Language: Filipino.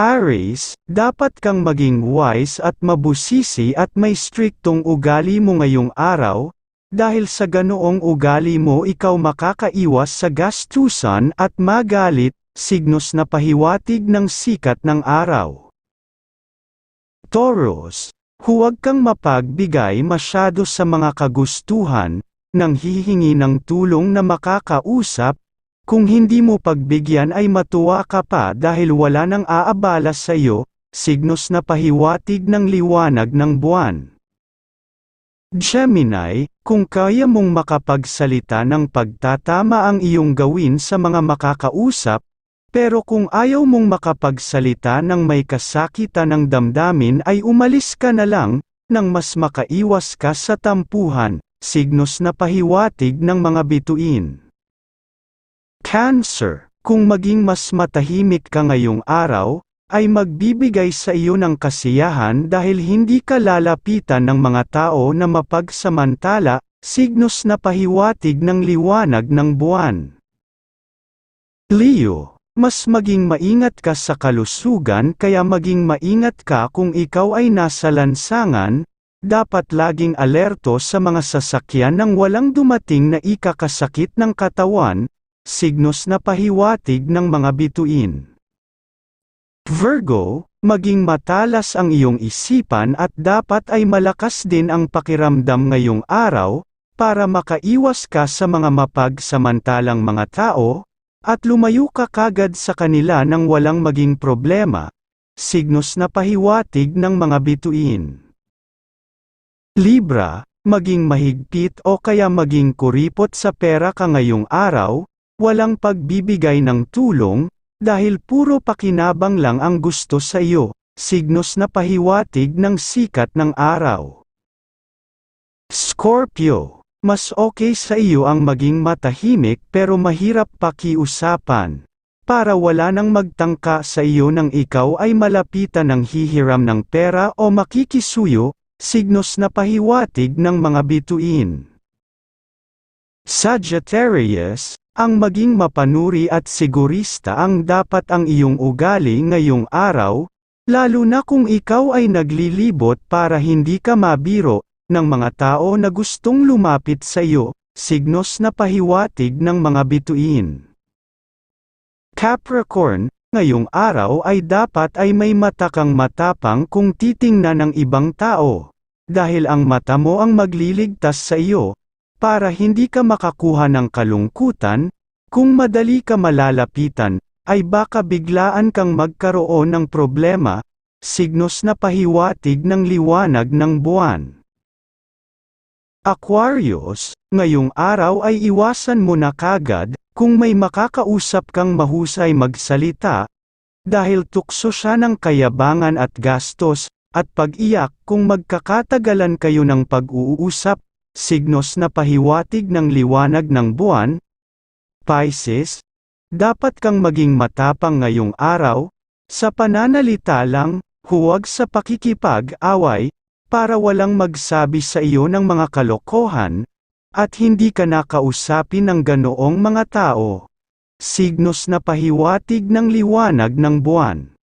Aries, dapat kang maging wise at mabusisi at may striktong ugali mo ngayong araw, dahil sa ganoong ugali mo ikaw makakaiwas sa gastusan at magalit, signos na pahiwatig ng sikat ng araw. Taurus, huwag kang mapagbigay masyado sa mga kagustuhan, nang hihingi ng tulong na makakausap, kung hindi mo pagbigyan ay matuwa ka pa dahil wala nang aabala sa iyo, signos na pahiwatig ng liwanag ng buwan. Gemini, kung kaya mong makapagsalita ng pagtatama ang iyong gawin sa mga makakausap, pero kung ayaw mong makapagsalita ng may kasakitan ng damdamin ay umalis ka na lang, nang mas makaiwas ka sa tampuhan, signos na pahiwatig ng mga bituin. Cancer, kung maging mas matahimik ka ngayong araw, ay magbibigay sa iyo ng kasiyahan dahil hindi ka lalapitan ng mga tao na mapagsamantala, signos na pahiwatig ng liwanag ng buwan. Leo, mas maging maingat ka sa kalusugan kaya maging maingat ka kung ikaw ay nasa lansangan, dapat laging alerto sa mga sasakyan nang walang dumating na ikakasakit ng katawan, signos na pahiwatig ng mga bituin. Virgo, maging matalas ang iyong isipan at dapat ay malakas din ang pakiramdam ngayong araw, para makaiwas ka sa mga mapagsamantalang mga tao, at lumayo ka kagad sa kanila nang walang maging problema, signos na pahiwatig ng mga bituin. Libra, maging mahigpit o kaya maging kuripot sa pera ka ngayong araw, walang pagbibigay ng tulong, dahil puro pakinabang lang ang gusto sa iyo, signos na pahiwatig ng sikat ng araw. Scorpio mas okay sa iyo ang maging matahimik pero mahirap pakiusapan. Para wala nang magtangka sa iyo nang ikaw ay malapitan ng hihiram ng pera o makikisuyo, signos na pahiwatig ng mga bituin. Sagittarius, ang maging mapanuri at sigurista ang dapat ang iyong ugali ngayong araw, lalo na kung ikaw ay naglilibot para hindi ka mabiro, ng mga tao na gustong lumapit sa iyo, signos na pahiwatig ng mga bituin. Capricorn, ngayong araw ay dapat ay may mata kang matapang kung titingnan ng ibang tao, dahil ang mata mo ang magliligtas sa iyo, para hindi ka makakuha ng kalungkutan, kung madali ka malalapitan, ay baka biglaan kang magkaroon ng problema, signos na pahiwatig ng liwanag ng buwan. Aquarius, ngayong araw ay iwasan mo na kagad, kung may makakausap kang mahusay magsalita, dahil tukso siya ng kayabangan at gastos, at pag-iyak kung magkakatagalan kayo ng pag-uusap, signos na pahiwatig ng liwanag ng buwan. Pisces, dapat kang maging matapang ngayong araw, sa pananalita lang, huwag sa pakikipag-away, para walang magsabi sa iyo ng mga kalokohan, at hindi ka nakausapin ng ganoong mga tao. Signos na pahiwatig ng liwanag ng buwan.